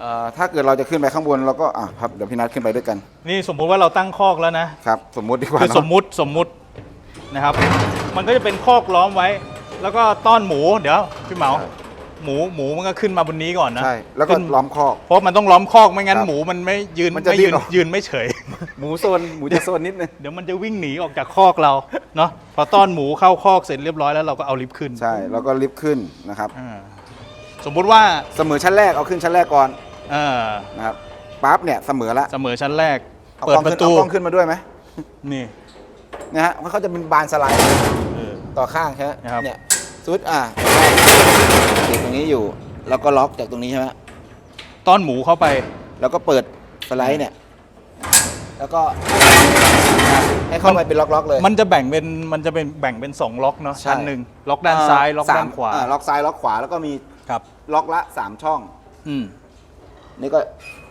เอ่อถ้าเกิดเราจะขึ้นไปข้างบนเราก็อะครับเดี๋ยวพี่นัทขึ้นไปด้วยกันนี่สมมุติว่าเราตั้งคอกแล้วนะ ครับ สมมุติดีกว่าคือเนอะสมมุติสมมุตินะครับ มันก็จะเป็นคอกล้อมไว้ แล้วก็ต้อนหมูเดี๋ยวพี่เหมาหมูหมูมันก็ขึ้นมาบนนี้ก่อนนะใช่แล้วก็ขึ้นล้อมคอก เพราะมันต้องล้อมคอกไม่งั้นครับหมูมันไม่ยืนมันจะไม่ยืนดิ้นออก ยืนไม่เฉย หมูโซนหมูจะโซนนิดนึง เดี๋ยวมันจะวิ่งหนีออกจากคอกเราเนาะพอต้อนหมูเข้าคอกเสร็จเรียบร้อยแล้วเราก็เอาลิฟต์ขึ้นใช่แล้วก็ลิฟต์ขึ้นนะครับ อ่าสมมุติว่า เสมอชั้นแรกเอาขึ้นชั้นแรกก่อน เออนะครับปั๊บเนี่ยเสมอละเสมอชั้นแรก เอาเปิดกล้องปขึ้นระตู เอากล้องขึ้นมาด้วยไหมนี่ นะฮะเพราะเขาจะเป็นบานสไลด์เออ ต่อข้างใช่ไหมนะครับ เนี่ยซุดอะติดตรงนี้อยู่ แล้วก็ล็อกจากตรงนี้ใช่ไหมต้อนหมูเข้าไป แล้วก็เปิดสไลด์เนี่ย แล้วก็ให้เข้าไปเป็นล็อกๆเลย มันจะแบ่งเป็นมันจะเป็นแบ่งเป็นสองล็อกเนาะใช่ ชั้นหนึ่งล็อกด้านซ้าย ล็อกสมด้านขวาอ่ล็อกซ้ายล็อกขวาแล้วก็มีครับ ล็อกละสามช่อง อืม นี่ก็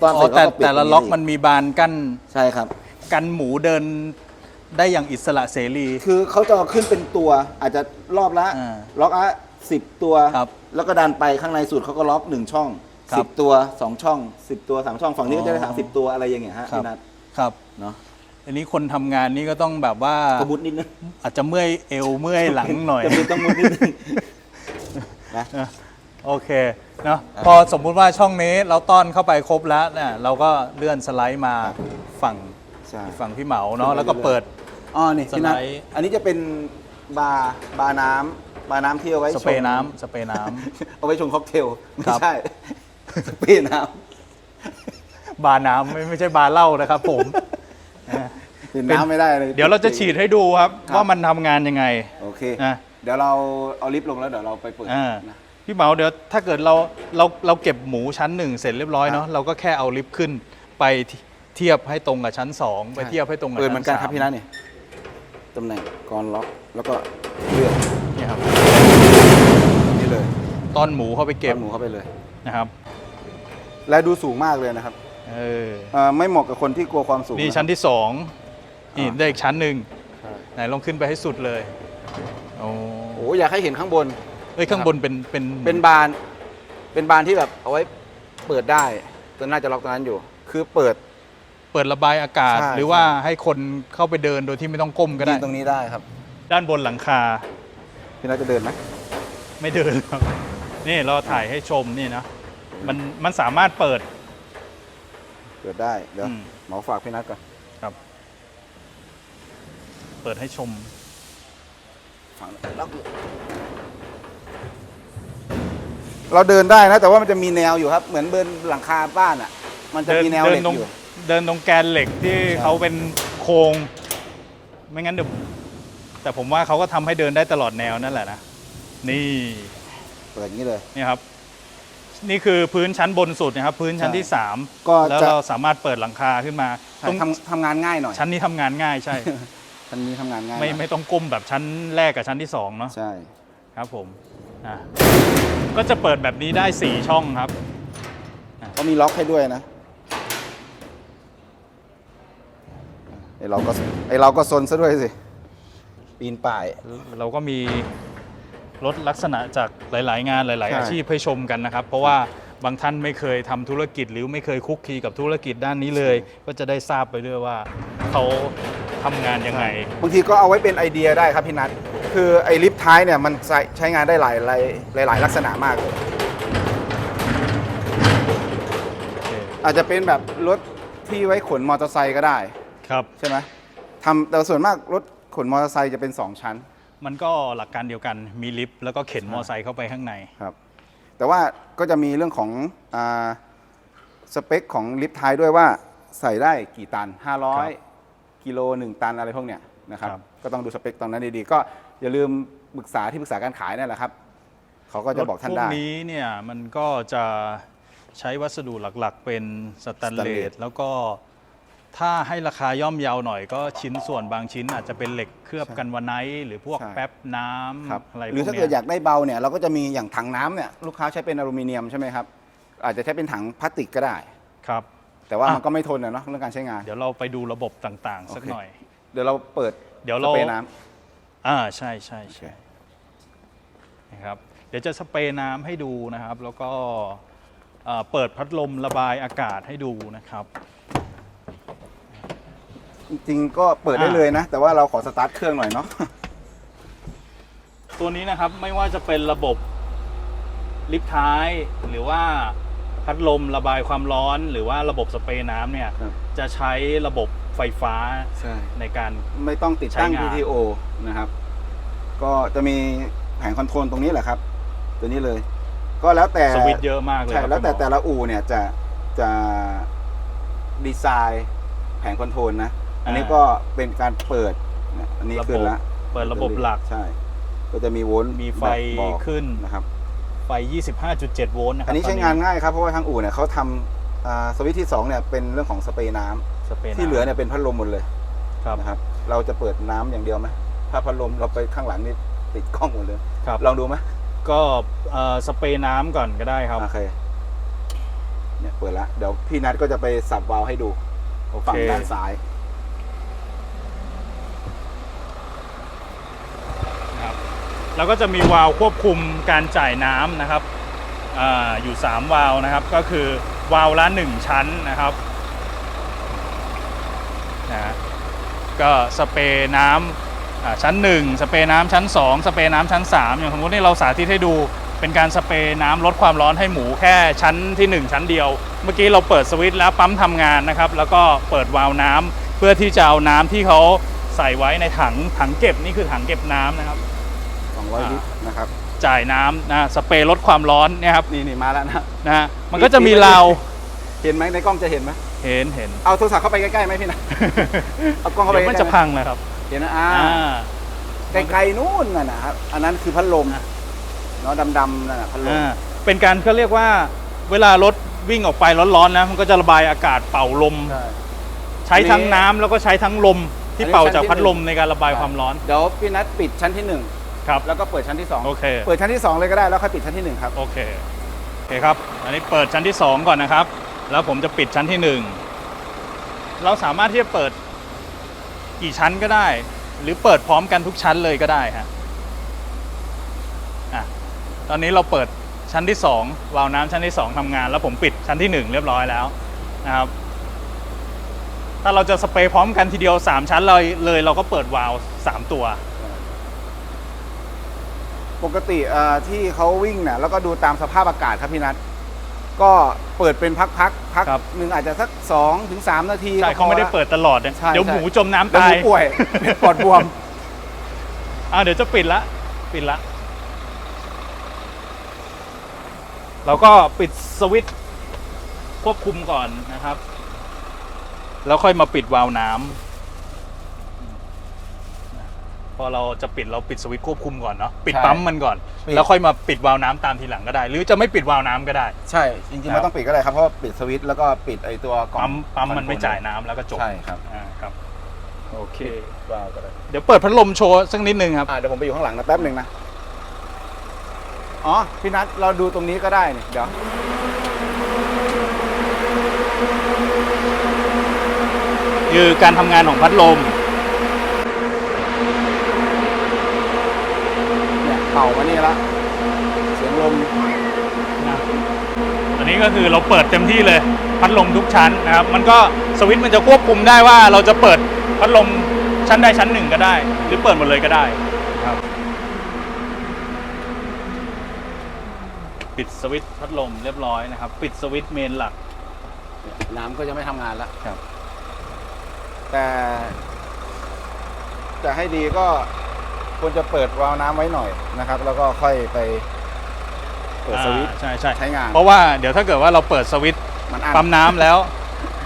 ตอนอ๋เสร็อจแต่ก็ปิดแต่ละตรงล็อกมันมีบานกั้นใช่ครับ กันหมูเดินได้อย่างอิสระเสรี คือเขาจะเอาขึ้นเป็นตัวอาจจะรอบละอ่าล็อกละสิบตัว ครับแล้วก็ดันไปข้างในสุดเขาก็ล็อกหนึ่งช่องครับสิบตัวสองช่องสิบตัวสามช่องฝั่งนี้อ๋ก็อจะได้สามสิบตัวอะไรอย่างเงี้ยฮะครับ พี่นัทครับ เนาะอันนี้คนทำงานนี่ก็ต้องแบบว่ากระบุดนิดนึงอาจจะเมื่อยเอวเมื่อยหลังหน่อย จะมีต้องมุดนิดนึงนะนะ โอเคเนาะพอสมมุติว่าช่องนี้เราต้อนเข้าไปครบแล้วเนี่ยเราก็เลื่อนสไลด์มาฝั่งใช่ฝั่งพี่เหมาเนาะขึ้นไปแล้วก็เรื่อยๆเปิด อ๋อนี่พี่นัทสไลด์ อันนี้จะเป็นบาร์บาร์น้ำบาร์น้ำที่เอาไว้สเปรย์ชงน้ำสเปรย์น้ำ เอาไว้ชงค็อกเทล ไม่ครับ ใช่ สเปรย์น้บาร์น้ำไม่ไม่ใช่บาร์เหล้านะครับผมนะำดื่มน้ำไม่ได้เลยเดี๋ยวเราจะฉีดให้ดูครับครับ ว่ามันทำงานยังไง โอเค นะเดี๋ยวเราเอาลิฟต์ลงแล้วเดี๋ยวเราไปเปิดอ่านะ พี่เหมาเดี๋ยวถ้าเกิดเราเราเราเก็บหมูชั้นหนึ่งเสร็จเรียบร้อยเนาะเราก็แค่เอาลิฟต์ขึ้นไปเทียบให้ตรงกับชั้นสองไปเทียบให้ตรงกับเปิดชั้นเหมือนกันสามครับพี่นัทเนี่ยตำแหน่งกรล็อกแล้วก็เลือกเนี่ยครับนี่เลยต้อนหมูเข้าไปเก็บอาหมูเข้าไปเลย นะครับและดูสูงมากเลยนะครับเออเอ่อไม่เหมาะกับคนที่กลัวความสูงนี่ะครับชั้นที่สองนี่อ่าได้อีกชั้นหนึ่งใช่ไหนลองขึ้นไปให้สุดเลยโอ้โอ้อยากให้เห็นข้างบน เอ้ยข้างบนเป็นเป็นเป็นบานเป็นบานที่แบบเอาไว้เปิดได้ตัวน่าจะล็อกตรงนั้นอยู่ คือเปิด เปิดระบายอากาศ ใช่ หรือว่าให้คนเข้าไปเดินโดยที่ไม่ต้องก้มก็ยืได้นตรงนี้ได้ครับด้านบนหลังคาพี่นัทจะเดินไหมไม่เดินครับ นี่เราถ่ายให้ชมนี่นะมันมันสามารถเปิด เปิดได้เดี๋ยวอืม หมอฝากพี่นัทก่อนครับเปิดให้ชม ฝั่งล็อก เราเดินได้นะ แต่ว่ามันจะมีแนวอยู่ครับ เหมือนเบินหลังคาบ้านอะ มันจะมีแนวเหล็กตรงอยู่ เดินตรงแกนเหล็กที่ใช่เขาเป็นโครงไม่งั้นเดี๋ยวแต่ผมว่าเขาก็ทำให้เดินได้ตลอดแนวนั่นแหละนะนี่เปิดอย่างนี้เลยนี่ครับ นี่คือพื้นชั้นบนสุดนะครับพื้นชั้นใช่ที่3ก็แล้วจะเราสามารถเปิดหลังคาขึ้นมาตรงทำทำงานง่ายหน่อยชั้นนี้ทำงานง่ายใช่ชั้นนี้ทำงานง่ายไม่หน่อยไม่ต้องก้มแบบชั้นแรกกับชั้นที่2เนาะใช่ครับผม อะก็จะเปิดแบบนี้ได้ 4 ช่องครับ เขามีล็อกให้ด้วยนะไอเราก็ไอเราก็ซนซะด้วยสิ ปีนป่าย เราก็มีรถลักษณะจากหลาย ๆ งานหลายใช่ๆอาชีพให้ชมกันนะครับ เพราะว่าบางท่านไม่เคยทำธุรกิจหรือไม่เคยคุกคีกับธุรกิจด้านนี้เลย ก็จะได้ทราบไปด้วยว่าเขาทำงานยังไง บางทีก็เอาไว้เป็นไอเดียได้ครับพี่นัท คือไอลิฟต์ท้ายเนี่ยมันใช้ใช้งานได้หลายหลายหลายหลายลักษณะมากเลยอาจจะเป็นแบบรถที่ไว้ขนมอเตอร์ไซค์ก็ได้ ครับ ใช่ไหมทำแต่ส่วนมากรถขนมอเตอร์ไซค์จะเป็น 2 ชั้น มันก็หลักการเดียวกันมีลิฟต์แล้วก็เข็นมอไซค์เข้าไปข้างใน ครับ แต่ว่าก็จะมีเรื่องของอาสเปคของลิฟต์ท้ายด้วยว่าใส่ได้กี่ตัน 500 กิโล 1 ตันอะไรพวกเนี้ยนะครับ ครับ ก็ต้องดูสเปคตรงนั้นดีๆ ก็ อย่าลืมปรึกษาที่ปรึกษาการขายนั่นแหละครับเขาก็จะบอกท่านรถพได้วกนี้เนี่ยมันก็จะใช้วัสดุหลักๆ เป็นสแตนเลสแตนเลส สแล้วก็ถ้าให้ราคาย่อมเยาวหน่อยก็ชิ้นส่วนบางชิ้นอาจจะเป็นเหล็กเคลือบกันวาไนท์หรือพวกใช่ แป๊บน้ครับำอะไรพวกหรือถ้าเนี้เกิดอยยากได้เบาเนี่ยเราก็จะมีอย่างถังน้ำเนี่ยลูกค้าใช้เป็นอลูมิเนียมใช่ไหมครับอาจจะใช้เป็นถังพลาสติกก็ได้ ครับ แต่ว่าอะ มันก็ไม่ทนนะเนาะเรื่องการใช้งาน เดี๋ยวเราไปดูระบบต่างๆ สักโอเค หน่อย เดี๋ยวเราเปิดเดี๋ยวสเราเปรย์น้ อ่าใช่ใช่ำใช่นะครับเดี๋ยวจะสเปรย์น้ำให้ดูนะครับ แล้วก็เอ่อเปิดพัดลมระบายอากาศให้ดูนะครับจริงๆก็เปิดได้อ่าเลยนะ แต่ว่าเราขอสตาร์ทเครื่องหน่อยเนาะตัวนี้นะครับไม่ว่าจะเป็นระบบลิฟต์ท้ายหรือว่าพัดลมระบายความร้อน หรือว่าระบบสเปรย์น้ำเนี่ยครับจะใช้ระบบ ไฟฟ้าใช่ ในการ ไม่ต้องติดตั้ง ใช้งาน PTO นะครับ ก็จะมีแผงคอนโทรลตรงนี้แหละครับ ตัวนี้เลย ก็แล้วแต่สวิตช์เยอะมากเลยใช่ครับแล้วแต่คุณหมอแต่ละอู่เนี่ยจะจะดีไซน์แผงคอนโทรลนะ อันนี้อ่าก็เป็นการเปิดเนี่ยอันนี้ระบบขึ้นละเปิดระบบหลัก ใช่ ก็จะมีโวลต์มีไฟบอกขึ้น นะครับ ไฟ 25.7 โวลต์นะครับอันนี้ใช้งานง่ายครับ เพราะว่าทางอู่เนี่ยเขาทำอ่าสวิตช์ที่ 2 เนี่ยเป็นเรื่องของสเปรย์น้ำ สเปรย์น้ำที่เหลือเนี่ยเป็นพัดลมหมดเลยครับนะครับ เราจะเปิดน้ำอย่างเดียวไหมถ้าพัดลมเราไปข้างหลังนี่ติดกล้องหมดเลยครับลองดูไหมก็เอ่อสเปรย์น้ำก่อนก็ได้ครับ โอเคเนี่ยเปิดละเดี๋ยวพี่นัทก็จะไปสับวาล์วให้ดูโอเค ฝั่งด้านซ้ายครับแล้วก็จะมีวาล์วควบคุมการจ่ายน้ำนะครับอาอยู่ 3 วาล์วนะครับ ก็คือวาล์วละ 1 ชั้นนะครับนะ ก็สเปรย์น้ำอ่าชั้น 1 สเปรย์น้ำชั้น 2 สเปรย์น้ำชั้น 3 อย่างสมมตินี่เราสาธิตให้ดูเป็นการสเปรย์น้ำลดความร้อนให้หมูแค่ชั้นที่ 1 ชั้นเดียว เมื่อกี้เราเปิดสวิตช์แล้วปั๊มทำงานนะครับ แล้วก็เปิดวาล์วน้ำเพื่อที่จะเอาน้ำที่เขาใส่ไว้ในถังถังเก็บนี่คือถังเก็บน้ำนะครับ200ลิตรนะครับจ่ายน้ำนะสเปรย์ลดความร้อนเนี่ยครับนี่นี่มาแล้วนะนะฮะมันก็จะมีราว เห็นไหมในกล้องจะเห็นไหมเห็นเห็นเอาโทรศัพท์เข้าไปใกล้ๆไหมพี่นัทเอากล้องเข้าไปเดี๋ยวมันใกล้ๆจะพังนะครับ เห็นนะอ่าอ่าไกลๆนู่นน่ะนะครับอันนั้นคือพัดลมอะเนาะดำๆนั่นน่ะพัดลมอ่าเป็นการเขาเรียกว่าเวลารถวิ่งออกไปร้อนๆนะมันก็จะระบายอากาศเป่าลม ใช่ใช้ทั้งน้ำแล้วก็ใช้ทั้งลมที่อันนี้เป่าชั้นจากที่พัดลมหนึ่งในการระบายความร้อนเดี๋ยวพี่นัทปิดชั้นที่หนึ่งครับแล้วก็เปิดชั้นที่สองโอเคเปิดชั้นที่สองเลยก็ได้แล้วค่อยปิดชั้นที่หนึ่งครับโอเคโอเคครับ อันนี้เปิดชั้นที่2ก่อนนะครับ แล้วผมจะปิดชั้นที่1เราสามารถที่จะเปิดกี่ชั้นก็ได้ หรือเปิดพร้อมกันทุกชั้นเลยก็ได้ฮะอะตอนนี้เราเปิดชั้นที่2วาล์วน้ำชั้นที่2ทำงาน แล้วผมปิดชั้นที่1เรียบร้อยแล้วนะครับถ้าเราจะสเปรย์พร้อมกันทีเดียว3ชั้นเลยเลยเราก็เปิดวาล์ว3ตัว ปกติเอ่อที่เขาวิ่งเนี่ยแล้วก็ดูตามสภาพอากาศครับพี่นัท ก็เปิดเป็นพักๆพักครับ หนึ่งอาจจะสักสองถึงสามนาทีใช่ก็พอเขาไม่ได้ละ เปิดตลอดนะใช่เดี๋ยวใช่ หมูจมน้ำแล้วตาหมูยป่วย เป็นปอดบวม อ่าเดี๋ยวจะปิดละ ปิดละ เราก็ปิดสวิตช์ควบคุมก่อนนะครับ แล้วค่อยมาปิดวาล์วน้ำ พอเราจะปิดเราปิดสวิตช์ควบคุมก่อนเนาะปิดใช่ปั๊มมันก่อน ปิด แล้วค่อยมาปิดวาล์วน้ำตามทีหลังก็ได้ หรือจะไม่ปิดวาล์วน้ำก็ได้ ใช่ จริงๆครัไม่บต้องปิดก็ได้ครับ เพราะว่าปิดสวิตช์แล้วก็ปิดไอตัวกล่องปั๊มปั๊มมันไม่คอโทรลจ่ายน้ำแล้วก็จบใช่ครับอ่าครับโอเควาล์วก็ได้เดี๋ยวเปิดพัดลมโชว์สักนิดนึงครับ อ่าเดี๋ยวผมไปอยู่ข้างหลังนะแป๊บหนึ่งนะ อ๋อ พี่นัทเราดูตรงนี้ก็ได้นี่เดี๋ยว คือการทำงานของพัดลม เนี่ยเป่ามานี่ละเสียงลมนะอันนี้ก็คือเราเปิดเต็มที่เลยพัดลมทุกชั้นนะครับ มันก็สวิตช์มันจะควบคุมได้ว่าเราจะเปิดพัดลมชั้นใดชั้นหนึ่งก็ได้ หรือเปิดหมดเลยก็ได้ครับปิดสวิตช์พัดลมเรียบร้อยนะครับ ปิดสวิตช์เมนหลัก น้ำก็จะไม่ทำงานแล้วครับ แต่จะให้ดีก็ ควรจะเปิดวาล์วน้ำไว้หน่อยนะครับ แล้วก็ค่อยไปเปิดสวิตช์อ่าใช่ใช่ใช้งานเพราะว่าเดี๋ยวถ้าเกิดว่าเราเปิดสวิตช์มันอั้น ปั๊มน้ำแล้ว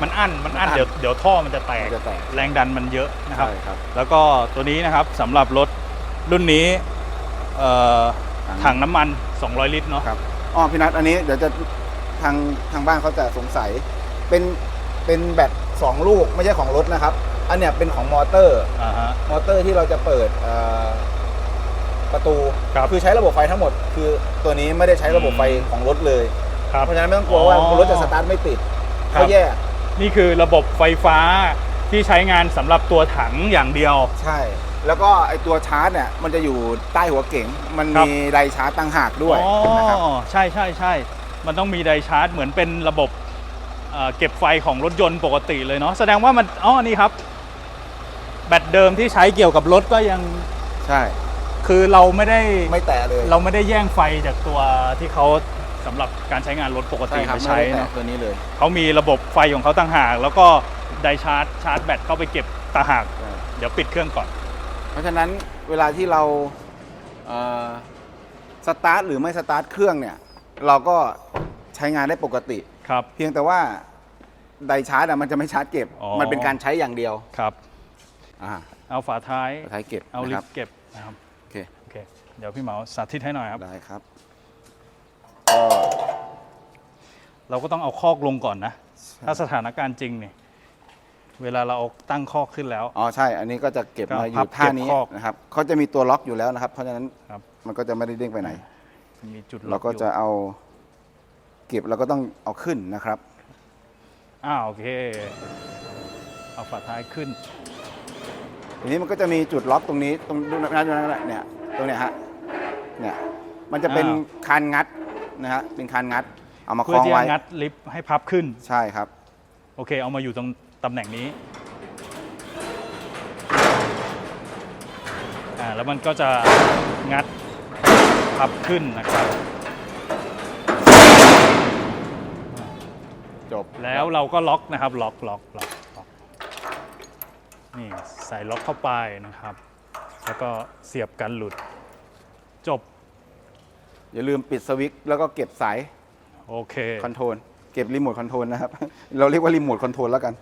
มันอั้นมันอั้นมันอั้น เดี๋ยวเดี๋ยวท่อมันจะแตกมันจะแตกแรงดันมันเยอะนะครับ ใช่ครับแล้วก็ตัวนี้นะครับสำหรับรถรุ่นนี้เอ่อถังถังน้ำมัน 200 ลิตรเนาะ ครับอ๋อพี่นัทอันนี้เดี๋ยวจะทางทางบ้านเขาจะสงสัย เป็นเป็นแบตสองลูกไม่ใช่ของรถนะครับ อันเนี้ยเป็นของมอเตอร์ อ่าฮะ มอเตอร์ที่เราจะเปิดเอ่อประตูครับคือใช้ระบบไฟทั้งหมด คือตัวนี้ไม่ได้ใช้ระบบไฟของรถเลย ครับ เพราะฉะนั้นไม่ต้องกลัวว่าอ๋อรถจะสตาร์ทไม่ติดครับ เขาแยกนี่คือระบบไฟฟ้าที่ใช้งานสำหรับตัวถังอย่างเดียว ใช่ แล้วก็ไอตัวชาร์จเนี่ยมันจะอยู่ใต้หัวเก๋งมันครับ มีไรชาร์จต่างหากด้วยอ๋อนะครับใช่ใช่ใช่ มันต้องมีไดชาร์จเหมือนเป็นระบบเอ่อเก็บไฟของรถยนต์ปกติเลยเนาะ แสดงว่ามัน อ๋อ นี่ครับ แบตเดิมที่ใช้เกี่ยวกับรถก็ยังใช่ คือเราไม่ได้ไม่แตะเลยเราไม่ได้แย่งไฟจากตัวที่เขาสำหรับการใช้งานรถปกติใช่ครับไปไม่ใช้ได้แตะเนาะตัวนี้เลยเขามีระบบไฟของเขาต่างหาก แล้วก็ไดชาร์จชาร์จแบตเข้าไปเก็บต่างหากใช่เดี๋ยวปิดเครื่องก่อน เพราะฉะนั้นเวลาที่เราเอ่อสตาร์ทหรือไม่สตาร์ทเครื่องเนี่ย เราก็ใช้งานได้ปกติ ครับ เพียงแต่ว่าไดชาร์จอะมันจะไม่ชาร์จเก็บ อ๋อ มันเป็นการใช้อย่างเดียว ครับ อ่าเอาฝาท้ายท้ายเก็บเอานะลิครับฟต์เก็บนะครับโอเคโอเคเดี๋ยวพี่เหมาสาธิตให้หน่อยครับ ได้ครับเราก็ต้องเอาคอกลงก่อนนะ ถ้าสถานการณ์จริงเนี่ยเวลาเราเอาตั้งคอกขึ้นแล้ว อ๋อใช่ อันนี้ก็จะเก็บก็มาอพัยู่บท่าเก็บนี้คอกนะครับเขาจะมีตัวล็อกอยู่แล้วนะครับ เพราะฉะนั้นครับ มันก็จะไม่ได้เด้งไปไหน มีจุดเราล็อกก็อยู่จะเอาเก็บแล้วก็ต้องเอาขึ้นนะครับ อ้าวโอเค เอาฝาท้ายขึ้น ทีนี้มันก็จะมีจุดล็อกตรงนี้ตรงดูนะดูนะเนี่ยตรงเนี้ยฮะเนี่ยมันจะเป็นอ้าวคานงัดนะฮะเป็นคานงัด เอามาคเพื่ล้อองที่ไว้จะงัดลิฟต์ให้พับขึ้น ใช่ครับ โอเค เอามาอยู่ตรงตำแหน่งนี้อ่าแล้วมันก็จะงัดพับขึ้นนะครับ จบแล้วเราก็ล็อกนะครับ ล็อกล็อกล็อกล็อก นี่ใส่ล็อกเข้าไปนะครับ แล้วก็เสียบกันหลุด จบ อย่าลืมปิดสวิตช์แล้วก็เก็บสายโอเค คอนโทรลเก็บรีโมทคอนโทรลนะครับ เราเรียกว่ารีโมทคอนโทรลแล้วกัน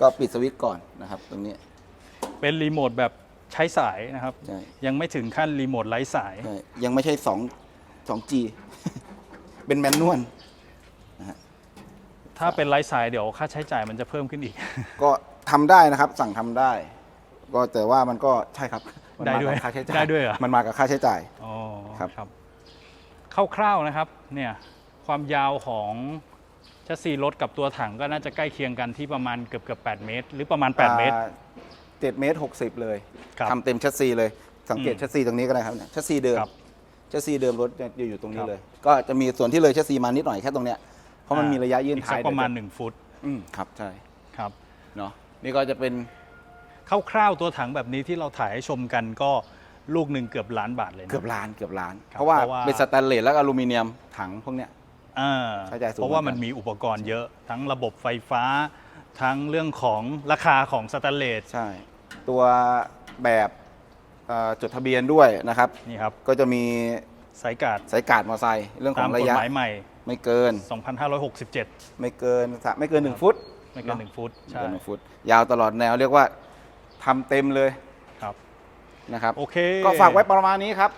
ก็ปิดสวิตช์ก่อนนะครับ ตรงนี้ เป็นรีโมทแบบใช้สายนะครับ ใช่ ยังไม่ถึงขั้นรีโมทไร้สาย ใช่ยังไม่ใช่สองสองจีเป็นแมนนวลถ้าเป็นไร้สายเดี๋ยวค่าใช้จ่ายมันจะเพิ่มขึ้นอีก ก็ ทำได้นะครับ สั่งทำได้ ก็แต่ว่ามันก็ใช่ครับมันได้มาด้วยกับค่าใช้จ่ายได้ด้วยเหรอ มันมากับค่าใช้จ่าย อ๋อครับ ครับคร่าวๆนะครับเนี่ยความยาวของชัสซีรถกับตัวถังก็น่าจะใกล้เคียงกันที่ประมาณเกือบเกือบ8เมตร หรือประมาณ 8 เมตรเจ็ดเมตรหกสิบเลยครับทำเต็มชัสซีเลย สังเกตอืมชัสซีตรงนี้ก็ได้ครับเนี่ยชัสซีเดิมครับชัสซีเดิมรถจะอยู่ตรงคนี้รับเลย ก็จะมีส่วนที่เลยชัสซีมานิดหน่อยแค่ตรงเนี้ยเพราะมันมีระยะยื่นอีกสัท้ากยประมาณเดี๋ยว1ฟุตอืมครับใช่ครับ เนาะ นี่ก็จะเป็นคร่าวๆตัวถังแบบนี้ที่เราถ่ายให้ชมกันก็ลูกหนึ่งเกือบล้านบาทเลยนะ เกือบล้านเกือบล้าน ครับเพราะว่าเพราะว่า เป็นสแตนเลสแล้วก็อลูมิเนียมถังพวกเนี้ย อ่าใช้จ่ายสูงเพราะว่าเหมืมัอนนกันมีอุปกรณ์เยอะทั้งระบบไฟฟ้า ทั้งเรื่องของราคาของสแตนเลสใช่ ตัวแบบเอ่อจดทะเบียนด้วยนะครับ นี่ครับก็จะมีสายการ์ดสายการ์ดมอเตอร์ไซค์เรื่องขตาอมงกระฎยะหมายใหม่ ไม่เกิน 2567 ไม่เกินสะไม่เกิน 1 ฟุต ไม่เกินหนึ่งฟุตไม่ใช่เกินหนึ่งฟุตยาวตลอดแนวเรียกว่าทำเต็มเลยครับนะครับโอเค ก็ฝากไว้ประมาณนี้ครับ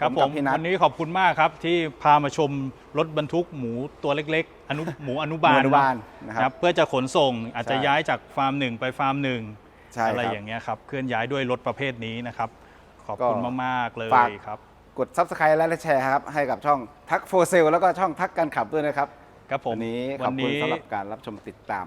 ครับผกับมพี่นัทวันนี้ขอบคุณมากครับที่พามาชมรถบรรทุกหมูตัวเล็กๆอนุหมูอนุบาลหมู่อนุบาลนะคนะครัรับบเพื่อจะขนส่งอาจจะใช่ย้ายจากฟาร์มหนึ่งไปฟาร์มหนึ่งใช่อะไรครับอย่างเงี้ยครับเคลื่อนย้ายด้วยรถประเภทนี้นะครับ ขอบคุณก็มากๆเลยฝากครับ กด Subscribe และแชร์ครับให้กับช่องทักโฟเซลแล้วก็ช่องทักการขับด้วยนะครับครับผมวันนี้ขวัอบนคุณนี้สำหรับการรับชมติดตาม